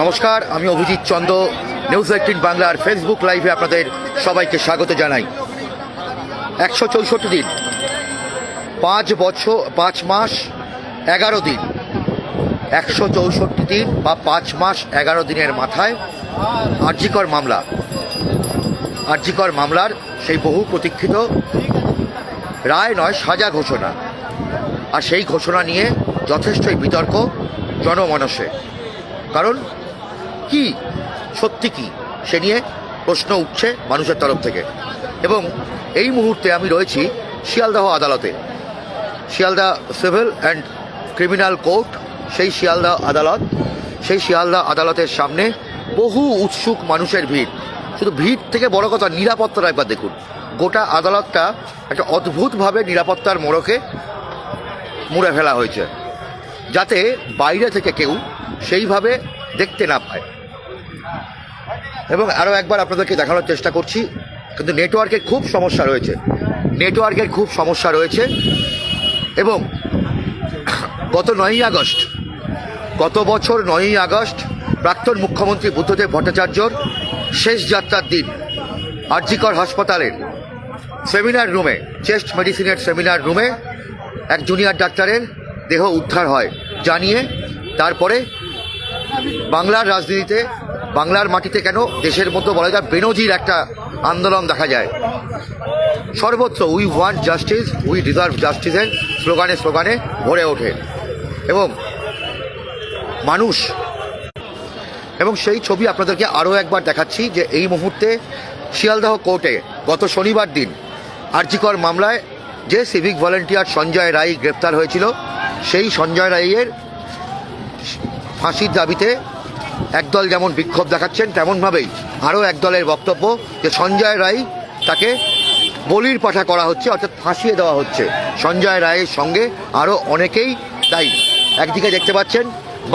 নমস্কার, আমি Abhijit Chandra news eighteen বাংলার ফেসবুক লাইভে আপনাদের সবাইকে স্বাগত জানাই। একশো চৌষট্টি দিন, পাঁচ বছর, পাঁচ মাস, এগারো দিন। একশো চৌষট্টি দিন বা পাঁচ মাস, এগারো দিনের মাথায় আর্যিকর মামলা। আর্যিকর মামলার সেই বহু প্রতীক্ষিত রায় নয়, সাজা ঘোষণা। আর সেই ঘোষণা নিয়ে যথেষ্টই বিতর্ক, জনমানসে। কারণ কি? সত্যি কি? সে নিয়ে প্রশ্ন উঠছে মানুষের তরফ থেকে। এবং এই মুহূর্তে আমি রয়েছি শিয়ালদাহ আদালতে। Sealdah civil and criminal court, সেই শিয়ালদা আদালত। সেই শিয়ালদা আদালতের সামনে বহু উৎসুক মানুষের ভিড়। শুধু ভিড় থেকে বড় কথা নিরাপত্তাটা একবার দেখুন। গোটা আদালতটা একটা অদ্ভুতভাবে নিরাপত্তার মোড়কে মুড়ে ফেলা হয়েছে। যাতে বাইরে থেকে কেউ সেইভাবে দেখতে না পায়। এবং আরও একবার আপনাদেরকে দেখানোর চেষ্টা করছি, কিন্তু নেটওয়ার্কের খুব সমস্যা রয়েছে। নেটওয়ার্কের খুব সমস্যা রয়েছে এবং গত নয়ই আগস্ট, গত বছর নয়ই আগস্ট প্রাক্তন মুখ্যমন্ত্রী বুদ্ধদেব ভট্টাচার্যর শেষ যাত্রার দিন আরজিকর হাসপাতালের সেমিনার রুমে, চেস্ট মেডিসিনের সেমিনার রুমে এক জুনিয়র ডাক্তারের দেহ উদ্ধার হয়, জানিয়ে তারপরে বাংলার রাজনীতিতে বাংলার মাটিতে কেন দেশের মতো বলা যায় বেনজির একটা আন্দোলন দেখা যায়? সর্বত্র we want justice we deserve জাস্টিসের স্লোগানে স্লোগানে ভরে ওঠে। এবং মানুষ, এবং সেই ছবি আপনাদেরকে আরও একবার দেখাচ্ছি যে এই মুহূর্তে শিয়ালদহ কোর্টে গত শনিবার দিন আর্জিকর মামলায় যে সিভিক ভলেন্টিয়ার সঞ্জয় রায় গ্রেপ্তার হয়েছিল, সেই সঞ্জয় রায়ের ফাঁসির দাবিতে একদল যেমন বিক্ষোভ দেখাচ্ছেন, তেমনভাবেই আরও একদলের বক্তব্য যে সঞ্জয় রায় তাকে বলির পাঠা করা হচ্ছে, অর্থাৎ ফাঁসিয়ে দেওয়া হচ্ছে। সঞ্জয় রায়ের সঙ্গে আরও অনেকেই দায়ী। একদিকে দেখতে পাচ্ছেন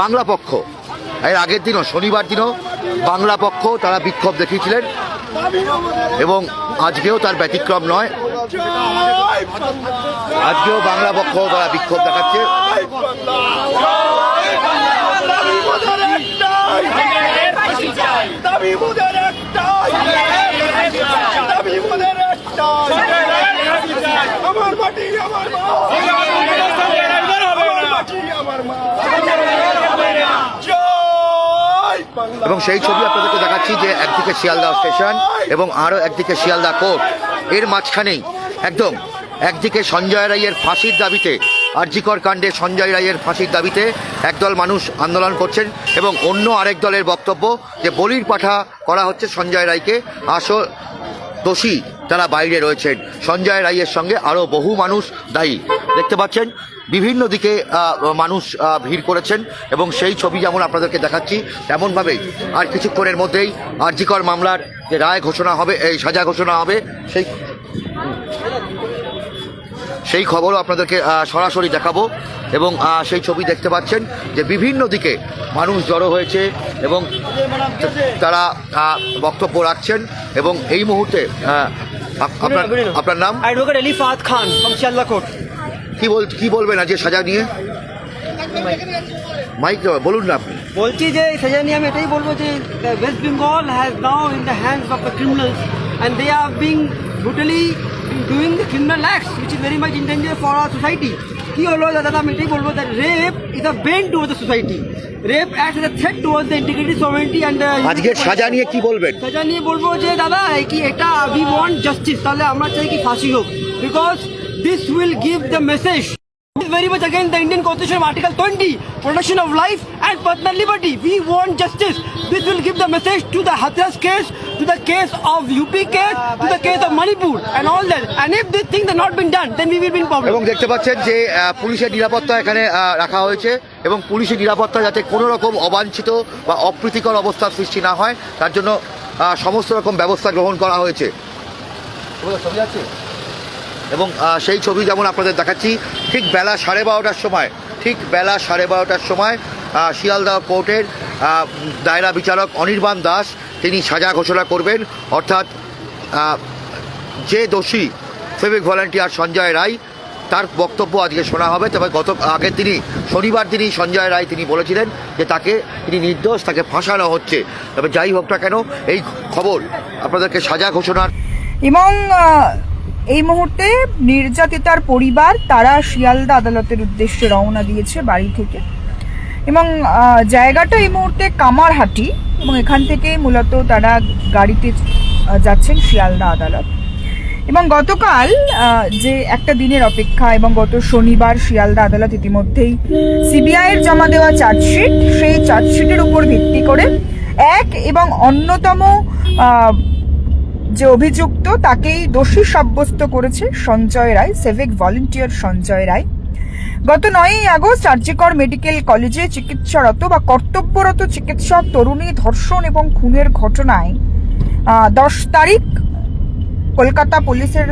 বাংলা পক্ষ। এর আগের দিনও, শনিবার দিনও বাংলা পক্ষ তারা বিক্ষোভ দেখিয়েছিলেন এবং আজকেও তার ব্যতিক্রম নয়। আজকেও বাংলা পক্ষ তারা বিক্ষোভ দেখাচ্ছে। মোদের একটাই। দাবি মোদের একটাই। আমার মাটি আমার মা। আমার মাটি আমার মা। এবং সেই ছবি আপনাদেরকে দেখাচ্ছি যে একদিকে শিয়ালদা স্টেশন এবং আরও একদিকে শিয়ালদা কোর্ট। এর মাঝখানেই একদম একদিকে সঞ্জয় রায়ের ফাঁসির দাবিতে আরজিকর কাণ্ডে সঞ্জয় রায়ের ফাঁসির দাবিতে একদল মানুষ আন্দোলন করছেন এবং অন্য আরেক দলের বক্তব্য যে বলির পাঠা করা হচ্ছে সঞ্জয় রায়কে, আসল দোষী তারা বাইরে রয়েছেন। সঞ্জয় রায়ের সঙ্গে আরও বহু মানুষ দায়ী। দেখতে পাচ্ছেন, বিভিন্ন দিকে মানুষ ভিড় করেছেন এবং সেই ছবি যেমন আপনাদেরকে দেখাচ্ছি তেমনভাবেই আর কিছুক্ষণের মধ্যেই আরজিকর মামলার যে রায় ঘোষণা হবে, এই সাজা ঘোষণা হবে, সেই সেই খবরও আপনাদেরকে সরাসরি দেখাবো এবং সেই ছবি দেখতে পাচ্ছেন যে বিভিন্ন দিকে মানুষ জড়ো হয়েছে এবং তারা বক্তব্য রাখছেন এবং এই মুহূর্তে আপনার আপনার নাম? অ্যাডভোকেট আলী ফাহাদ খান কি বল কি বলবেন আজকে সাজা নিয়ে? মাইক বলুন না আপনি। বলছি যে সেজা নিয়ে আমি এটাই বলব যে West Bengal has now in the hands of the criminals and they are being brutally doing the criminal acts which is very much in danger for our society কি হলো? দাদা আমি এটাই বলব that rape is a bane toward the society rape act a threat toward the integrity sovereignty and আজকে সাজা নিয়ে কি বলবেন? সাজা নিয়ে বলব যে দাদা কি এটা উই ওয়ান্ট জাস্টিস তাহলে আমরা চাই কি ফাঁসি হোক। Because this will give the message very much against the Indian Constitution Article 20, protection of life and personal liberty. We want justice. This will give the message to the Hathras case, to the case of UP case, to the case of Manipur and all that. And if these things are not been done, then we will be in problem. এবং দেখতে পাচ্ছেন যে পুলিশের নিরাপত্তা এখানে রাখা হয়েছে এবং পুলিশের নিরাপত্তা যাতে কোনো রকম অবাঞ্ছিত বা অপ্রীতিকর অবস্থার সৃষ্টি না হয় তার জন্য সমস্ত রকম ব্যবস্থা গ্রহণ করা হয়েছে ছবি আছে এবং সেই ছবি যেমন আপনাদের দেখাচ্ছি ঠিক বেলা সাড়ে বারোটার সময় ঠিক বেলা সাড়ে বারোটার সময় আহ, শিয়ালদহ কোর্টের দায়রা বিচারক অনির্বাণ দাস তিনি সাজা ঘোষণা করবেন। অর্থাৎ যে দোষী সিভিক ভলান্টিয়ার সঞ্জয় রায় তার বক্তব্য আজকে শোনা হবে। তবে গত আগের দিনই শনিবার দিনই সঞ্জয় রায় তিনি বলেছিলেন যে তাকে তিনি নির্দোষ তাকে ফাঁসানো হচ্ছে। তবে যাই হোক না কেন এই খবর আপনাদেরকে সাজা ঘোষণার এবং এই মুহূর্তে নির্যাতিতার পরিবার, তারা শিয়ালদা আদালতের উদ্দেশ্যে রওনা দিয়েছে বাড়ি থেকে। এবং জায়গাটা এই মুহূর্তে কামারহাটি এবং এখান থেকে মূলত তারা গাড়িতে যাচ্ছেন শিয়ালদা আদালত। এবং গতকাল যে একটা দিনের অপেক্ষা এবং গত শনিবার শিয়ালদা আদালত ইতিমধ্যেই সিবিআইয়ের জমা দেওয়া চার্জশিট, সেই চার্জশিটের উপর ভিত্তি করে এক এবং অন্যতম যে অভিযুক্ত তাকেই দোষী সাব্যস্ত করেছে সঞ্জয় রায় সেভিক ভলেন্টিয়ার সঞ্জয় রায়। গত নয়ই আগস্ট আরজিকর মেডিকেল কলেজে চিকিৎসারত বা কর্তব্যরত চিকিৎসক তরুণী ধর্ষণ এবং খুনের ঘটনায় দশ তারিখ কলকাতা পুলিশের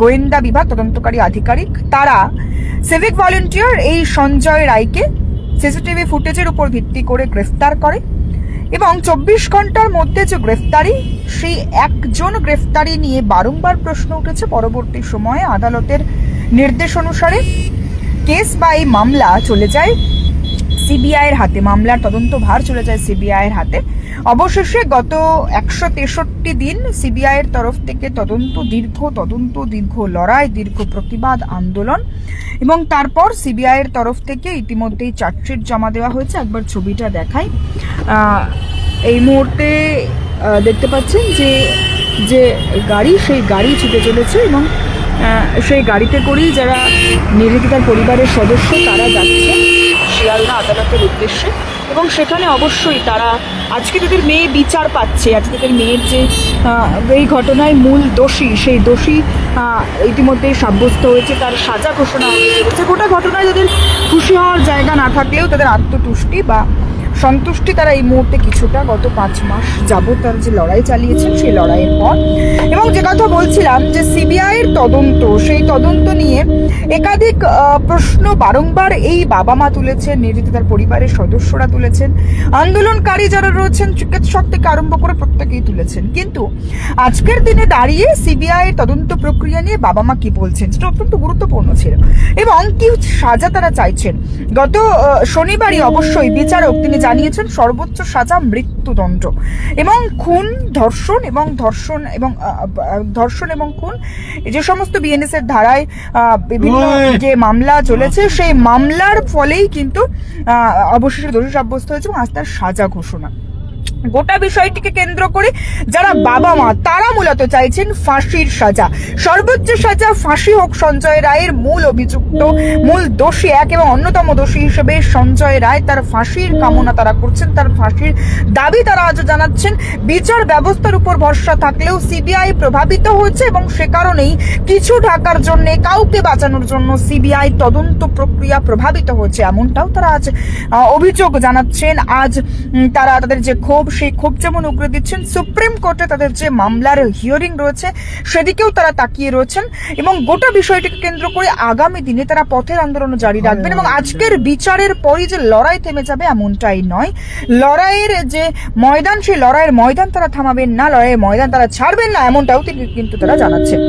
গোয়েন্দা বিভাগ, তদন্তকারী আধিকারিক, তারা সিভিক ভলেন্টিয়ার এই সঞ্জয় রায়কে সিসিটিভি ফুটেজের উপর ভিত্তি করে গ্রেফতার করে। এবং চব্বিশ ঘণ্টার মধ্যে যে গ্রেফতারি, সেই একজন গ্রেফতারি নিয়ে বারংবার প্রশ্ন উঠেছে পরবর্তী সময়ে আদালতের নির্দেশ অনুসারে। কেস বা এই মামলা চলে যায় সিবিআইয়ের হাতে, মামলার তদন্ত ভার চলে যায় সিবিআইয়ের হাতে। অবশেষে গত একশো তেষট্টি দিন সিবিআইয়ের তরফ থেকে তদন্ত দীর্ঘ তদন্ত দীর্ঘ লড়াই, দীর্ঘ প্রতিবাদ, আন্দোলন এবং তারপর সিবিআইয়ের তরফ থেকে ইতিমধ্যেই চার্জশিট জমা দেওয়া হয়েছে। একবার ছবিটা দেখাই। এই মুহূর্তে দেখতে পাচ্ছেন যে যে গাড়ি, সেই গাড়ি ছুটে চলেছে এবং সেই গাড়িতে করেই যারা নির্যাতিতার পরিবারের সদস্য, তারা যাচ্ছে। শিয়ালদা আদালতের উদ্দেশ্যে। এবং সেখানে অবশ্যই তারা আজকে তাদের মেয়ে বিচার পাচ্ছে। আজকে তাদের মেয়ের যে এই ঘটনায় মূল দোষী, সেই দোষী ইতিমধ্যেই সাব্যস্ত হয়েছে, তার সাজা ঘোষণা হয়েছে। গোটা ঘটনায় তাদের খুশি হওয়ার জায়গা না থাকলেও তাদের আত্মতুষ্টি বা সন্তুষ্টি তারা এই মুহূর্তে কিছুটা গত পাঁচ মাস যাবত তারা যে লড়াই চালিয়েছেন, সেই লড়াইয়ের পর। এবং যে কথা বলছিলাম যে সিবিআই এর তদন্ত, সেই তদন্ত নিয়ে একাধিক প্রশ্ন বারংবার এই বাবা মা তুলেছেন নির্যাতিতার পরিবারের সদস্যরা তুলেছেন, আন্দোলনকারী যারা রয়েছেন, চিকিৎসক থেকে আরম্ভ করে প্রত্যেকেই তুলেছেন। কিন্তু আজকের দিনে দাঁড়িয়ে সিবিআই এর তদন্ত প্রক্রিয়া নিয়ে বাবা মা কি বলছেন, সেটা অত্যন্ত গুরুত্বপূর্ণ ছিল। এবং কি সাজা তারা চাইছেন? গত শনিবারই অবশ্যই বিচারক, তিনি জানিয়েছেন সর্বোচ্চ সাজা মৃত্যুদণ্ড। এবং খুন ধর্ষণ এবং ধর্ষণ এবং ধর্ষণ এবং খুন যে সমস্ত বিএনএস এর ধারায় বিভিন্ন যে মামলা চলেছে সেই মামলার ফলেই কিন্তু আহ, অবশেষে দোষী সাব্যস্ত হয়েছে এবং আজ তার সাজা ঘোষণা। গোটা বিষয়টিকে কেন্দ্র করে যারা বাবা মা, তারা মূলত চাইছেন ফাঁসির সাজা। সর্বোচ্চ সাজা ফাঁসি হোক সঞ্জয় রায়ের মূল অভিযুক্ত, মূল দোষী এক এবং অন্যতম দোষী হিসেবে সঞ্জয় রায় তার ফাঁসির কামনা তারা করছেন, তার ফাঁসির দাবি তারা আজও জানাচ্ছেন। বিচার ব্যবস্থার উপর ভরসা থাকলেও সিবিআই প্রভাবিত হয়েছে এবং সে কারণেই কিছু ঢাকার জন্য, কাউকে বাঁচানোর জন্য সিবিআই তদন্ত প্রক্রিয়া প্রভাবিত হয়েছে, এমনটাও তারা আজ অভিযোগ জানাচ্ছেন। আজ তারা তাদের যে ক্ষোভ সেই ক্ষোভ যেমন উগরে দিচ্ছেন সুপ্রিম কোর্টে তাদের যে মামলার হিয়ারিং রয়েছে সেদিকেও তারা তাকিয়ে রয়েছেন এবং গোটা বিষয়টিকে কেন্দ্র করে আগামী দিনে তারা পথের আন্দোলন জারি রাখবেন এবং আজকের বিচারের পরই যে লড়াই থেমে যাবে এমনটাই নয়। লড়াইয়ের যে ময়দান সেই লড়াইয়ের ময়দান তারা থামাবেন না লড়াইয়ের ময়দান তারা ছাড়বেন না এমনটাও তিনি কিন্তু তারা জানাচ্ছেন।